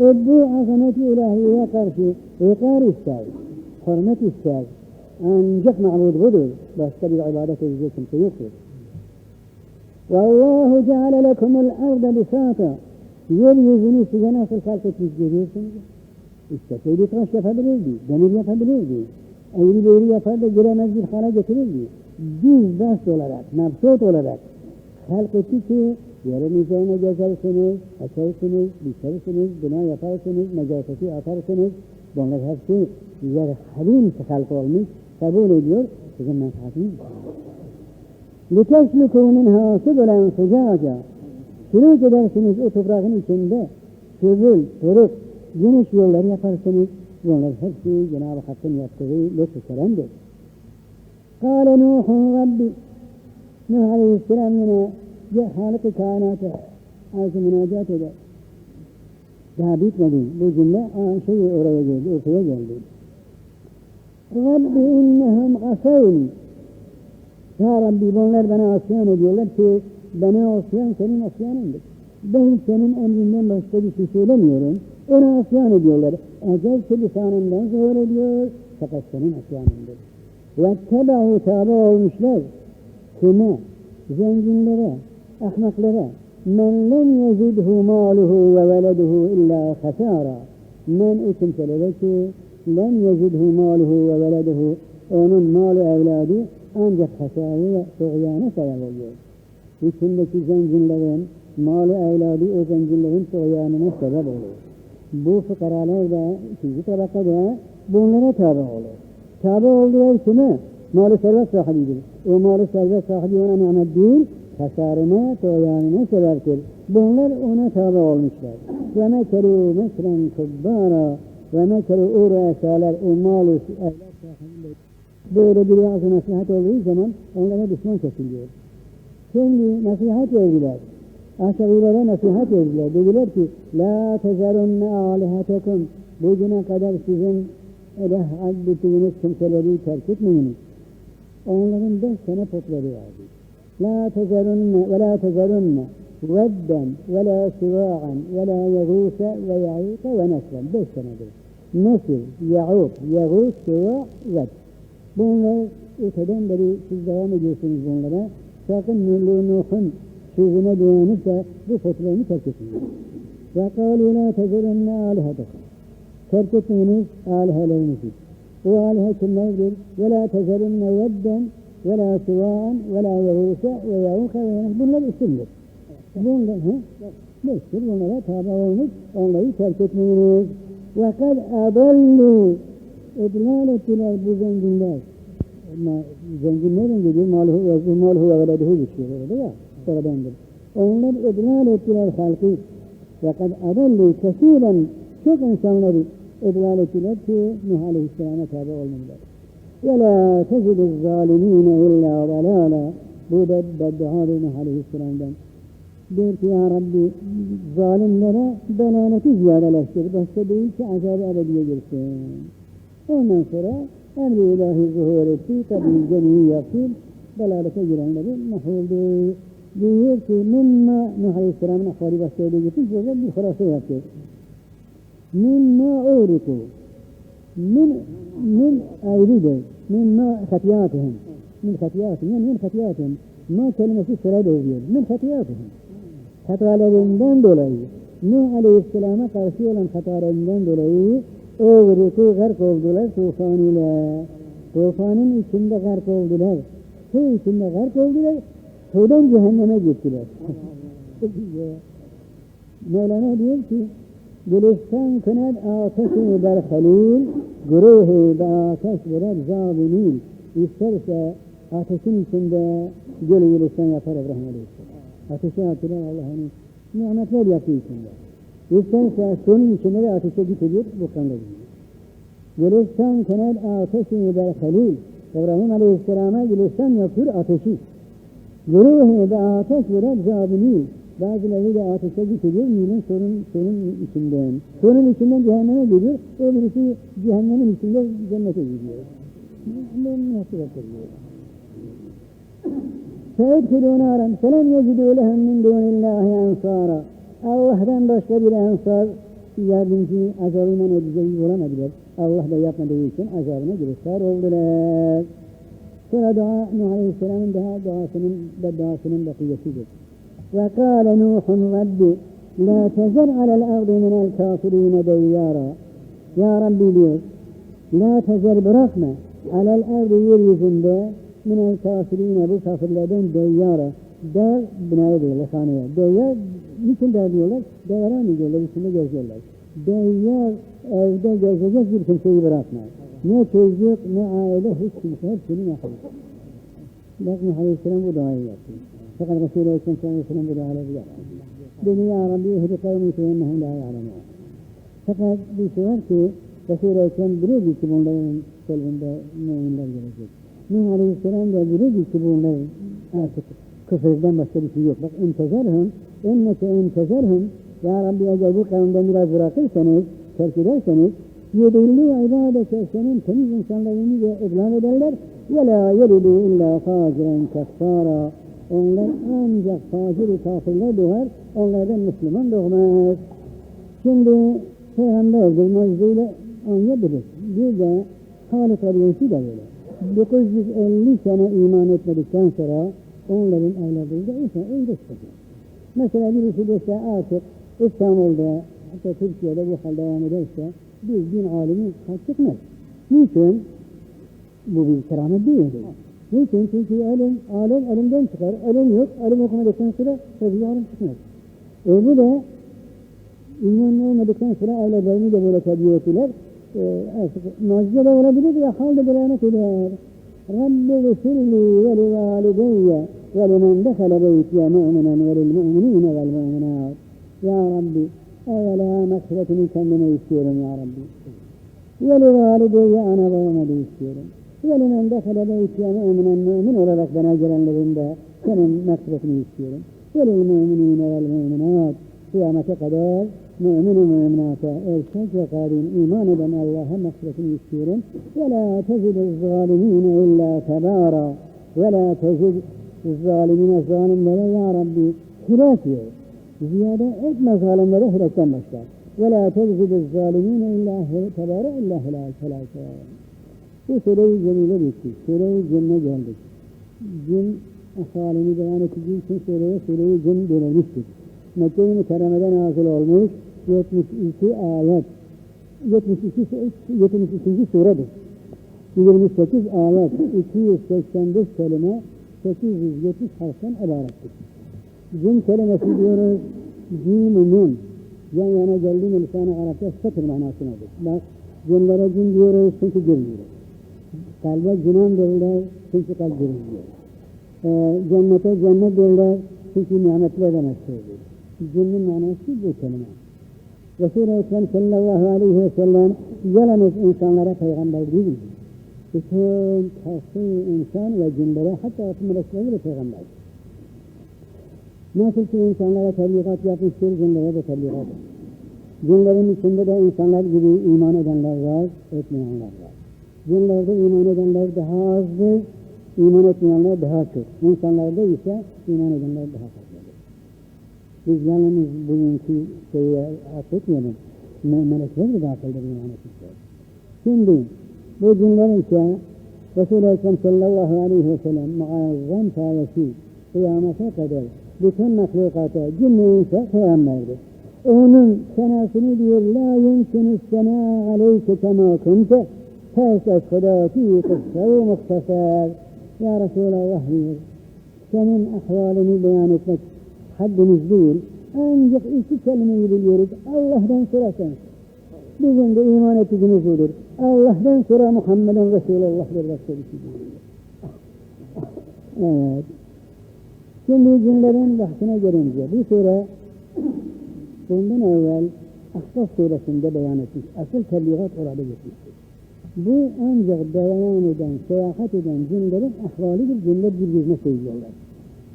قد حسنات إلهية قرشي وقار الشاي حرمة الشاي جف معبود غدر بس تبي عبادة يجيكم سيكفر والله جعل لكم الأرض بساطة يلي زني سجنا في الخلق تسجدين استفيد ترشى فبلدي دمير فبلدي أولي بوري فبلدي جرى مسجد خرج تريدي جيز بس ولا ذاك مبسوط ولا ذاك خلق تيكي yerin üzerine gezersiniz, açarsınız, biçersiniz, bina yaparsınız, necaseti atarsınız. Bunlar hepsi yer halim halk olmuş, kabul ediyor, sizin menfaatiniz. لِتَسْلُكُوا مِنْهَا سُبُلًا فُجَاجًا Sülük edersiniz o toprağın içinde sözül, turuk, geniş yolları yaparsınız. Bunlar hepsi Cenab-ı Hakk'ın yaptığı lütfu keremdir. قال نوح ربي Nuh Aleyhisselam yine Halık-ı kainata arz münacat eder. Daha bitmedi. Bu cümle şey oraya geldi, ortaya geldi. Rabbi innehum asavni Ya Rabbi bunlar bana asyan ediyorlar ki bana asyan senin asyanındır. Ben senin emrinden başka bir şey söylemiyorum. Ona asyan ediyorlar. Ecel ki lisanından zuhur ediyor. Fakat senin asyanındır. Ve tebahu tabi olmuşlar. Kime? Zenginlere, ahmaklara. Men lem yezidhu maluhu ve veleduhu illa hasara. Men o kimselere ki lem yezidhu maluhu ve veleduhu onun malı evladı ancak hasarı ve tuğyana sebep oluyor. İçindeki zenginlerin malı evladı o zenginlerin tuğyanına sebep olur. Bu fıkaralar da ikinci tabakada bunlara tabi olur. Tabi olduğu kime? Malı servet sahibidir. O malı servet sahibi ona nimet değil, hasarına, tuğyanına sebeptir. Bunlar ona tabi olmuşlar. Ve mekeru mekren kubbara ve mekeru uğraşalar o malı evlat. Böyle bir vaaz nasihat olduğu zaman onlara düşman kesiliyor. Şimdi nasihat verdiler. Aşağılara nasihat verdiler. Dediler ki, La tezerunne alihetekum. Bugüne kadar sizin elah addettiğiniz kimseleri terk etmeyiniz. Onların beş tane putları vardı. La tezerunne ve la tezerunne vedden ve la siva'an ve la yagûse ve ya'ûke ve nesren. Beş tanedir. Nesir, ya'ûk, yagûs, siva, ved. Bunlar öteden beri siz devam ediyorsunuz bunlara. Sakın Nuh'un sözüne dayanıp da bu putlarını terk etmeyin. Ve kâlû lâ tezerunne âlihetekum. Ve la vedden ve la siva'an ve. Bunlar isimdir. Bunlar, he? Beştir. Bunlara tabi olmuş. Onları terk etmeyiniz. Ve kad adallu idlal ettiler bu zenginler. Zenginlerin geliyor maluhu ve maluhu ve veleduhu geçiyor orada ya. Sonradandır. Onlar idlal ettiler halkı. Ve kad adallu kesiren çok insanları idlal ettiler ki Nuh Aleyhisselam'a tabi olmadılar. Ve la tecidu zalimine illa dalala. Bu da bedduadır Nuh Aleyhisselam'dan. Diyor ki ya Rabbi zalimlere belaneti ziyadeleştir. Başka değil ki azab-ı ebediye girsin. Ondan sonra emri ilahi zuhur etti. Tabi cemiyi yaptı. Dalalete girenleri mahvoldu. Diyor ki mimma Nuh Aleyhisselam'ın ahvali başladığı gibi böyle bir hurası yaptı. Mimma uğriku min min ayrıdır. Mimma hatiyatihim. Min hatiyatihim. Yani min hatiyatihim. Ma kelimesi sıra doğuyor. Min hatiyatihim. Hatalarından dolayı Nuh Aleyhisselam'a karşı olan hatalarından dolayı uğriku gark oldular tufan ile. Tufanın içinde gark oldular. Su içinde gark oldular. Sudan cehenneme gittiler. Mevlana diyor ki Gülistan kınar ateşi ber halil, güruhi be ateş verer zalimil. İsterse ateşin içinde gölü gülistan yapar İbrahim Aleyhisselam. Ateşe atılır Allah'ın nimetler yaptığı içinde. İsterse suyun içinde de ateşe gittirir, bu kanla gidiyor. Gülistan kınar ateşi ber halil. İbrahim Aleyhisselam'a gülistan yapıyor ateşi. Güruhi be ateş verer zalimil. Bazıları da ateşe gitiriyor, Nil'in sorun, sorun içinden. Sorun içinden cehenneme gidiyor, öbürüsü cehennemin içinde cennete gidiyor. Ben nasıl hatırlıyorum? فَاَدْخِلُوا نَارًا فَلَمْ يَجِدُوا لَهُمْ مِنْ دُونِ اللّٰهِ اَنْصَارًا Allah'tan başka bir ensar yardımcı azabından ödeyeceği bulamadılar. Allah da yapmadığı için azabına girişler oldular. Sonra dua Nuh Aleyhisselam'ın daha duasının bedduasının bakiyesidir. Kâle Nuhun Rabbi la tezer alel ardı minel kafirine deyyara. Ya Rabbi diyor, la tezer bırakma alel ardı yeryüzünde minel kafirine bu kafirlerden deyyara. Der binaya diyorlar, haneye. Deyyar, niçin der diyorlar? Deyyara mı diyorlar, içinde geziyorlar. Deyyar evde gezecek bir kimseyi bırakmaz. Ne çocuk, ne aile, hiç kimse hepsini yakar. Bak Nuh Aleyhisselam bu duayı yaptı. Fakat Resulü Ekrem sallallahu aleyhi ve sellem bu duaları yaptı. Dedi ya Rabbi ehli kavmi fe innehum la ya'lemun. Fakat bir şey var ki Resul-i Ekrem bilirdi ki bunların kalbinde müminler gelecek. Nuh Aleyhisselam da bilirdi ki bunlar artık küfürden başka bir şey yok. Bak intezerhum, enneke intezerhum Ya Rabbi eğer bu kavimden biraz bırakırsanız, terk ederseniz yedilli ibadete senin temiz insanlarını da idlan ederler la yelidu illa faciren keffara onlar ancak facir kafirler doğar onlardan Müslüman doğmaz. Şimdi Peygamberdir mucizeyle anlayabilir. Bir de Halik Aleyhis'i de böyle. 950 sene iman etmedikten sonra onların evladıyla ise öyle çıkıyor. Mesela birisi dese artık İstanbul'da hatta Türkiye'de bu hal devam ederse bir din alimi çıkmaz. Niçin? Bu bir keramet değildir. Niçin? Çünkü alim, alim elimden çıkar. Alim yok. Alim okumadıktan sonra tabii alim çıkmaz. E bu da iman olmadıktan sonra evlatlarını da böyle terbiye ettiler. E, artık mucize de olabilir ya hal de belanet eder. Rabbi gfirli ve li valideyye ve limen dehale beytiye mu'minen ve lil mu'minine vel mu'minat. Ya Rabbi evvela mağfiretini kendime istiyorum ya Rabbi. Ve li valideyye ana babama da istiyorum. Ve limen dehale beytiye mu'minen mümin olarak bana gelenlerin de senin mağfiretini istiyorum. Ve lil mu'minine vel mu'minat. Kıyamete kadar mümin müminata erkek ve kadın iman eden Allah'a mağfiretini istiyorum. Ve la tezid zalimine illa tebara. Ve la tezid zalimine zalimlere ya Rabbi hilak yok. Ziyade etme zalimlere hilakten başla. Ve la tezid zalimine illa tebara illa helal Bu süre-i cemile bitti. Süre-i cemme geldik. Cin halini beyan ettiği için sureye süre-i cin denilmiştir. Mekke-i Mükerreme'de nazil olmuş 72 ayet. 72, 72. suredir. 28 ayet, 285 kelime, 870 harften ibarettir. Cin kelimesi diyoruz, cim nun. Yan yana geldiği mi lisan-ı Arapça satır manasınadır. Bak, cinlere cin diyoruz çünkü girmiyor. Kalbe cinan derler çünkü kalp girmiyor. Ee, cennete cennet derler çünkü nimetlerle meşhurdur. Cinnin manası bu kelime. Resul-i Ekrem sallallahu aleyhi ve sellem yalnız insanlara peygamber değil. Bütün kası insan ve cinlere hatta melekleri de peygamber. Nasıl ki insanlara tebliğat yapmıştır, cinlere de tebliğat. Cinlerin içinde de insanlar gibi iman edenler var, etmeyenler var. Cinlerde iman edenler daha azdır, iman etmeyenler daha çok. İnsanlarda ise iman edenler daha fazladır. Biz yalnız bugünkü şeyi affetmeyelim. Melekler de dahildir iman etmişler. Şimdi bu cinler ise Resul-i Ekrem sallallahu aleyhi ve sellem muazzam sayesi kıyamete kadar bütün mahlukata cinni ise peygamberdir. Onun senasını diyor la yumkinu sena aleyke kema kunte Ters esfedâti kıssav muhtasar Ya Resulallah diyor senin ahvalini beyan etmek haddimiz değil ancak iki kelimeyi biliyoruz Allah'tan sonra sen Bizim de iman ettiğimiz odur. Allah'tan sonra Muhammed'in Resulullah'dır Resulü Evet. Şimdi cinlerin bahsine gelince bu sure bundan evvel Ahzab suresinde beyan etmiş. Asıl tebliğat orada geçmiştir. Bu ancak beyan eden, seyahat eden cinlerin ahvalidir. Cinler birbirine söylüyorlar.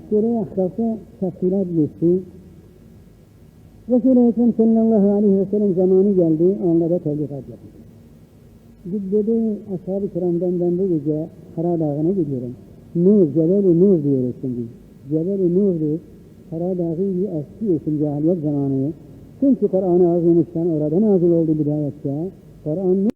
Sure-i Ahzab'da tafsilat geçti. Resul-i Ekrem sallallahu aleyhi ve sellem zamanı geldi, onlara tebliğat yaptı. Dedi, ashab-ı kiramdan ben bu gece Hara Dağı'na gidiyorum. Nur, Cebel-i Nur diyoruz şimdi. Cebel-i Nur'dur. Kara Dağı bir eski isim cahiliyet zamanı. Çünkü Kur'an-ı Azimüşşan orada nazil oldu bidayette. Kur'an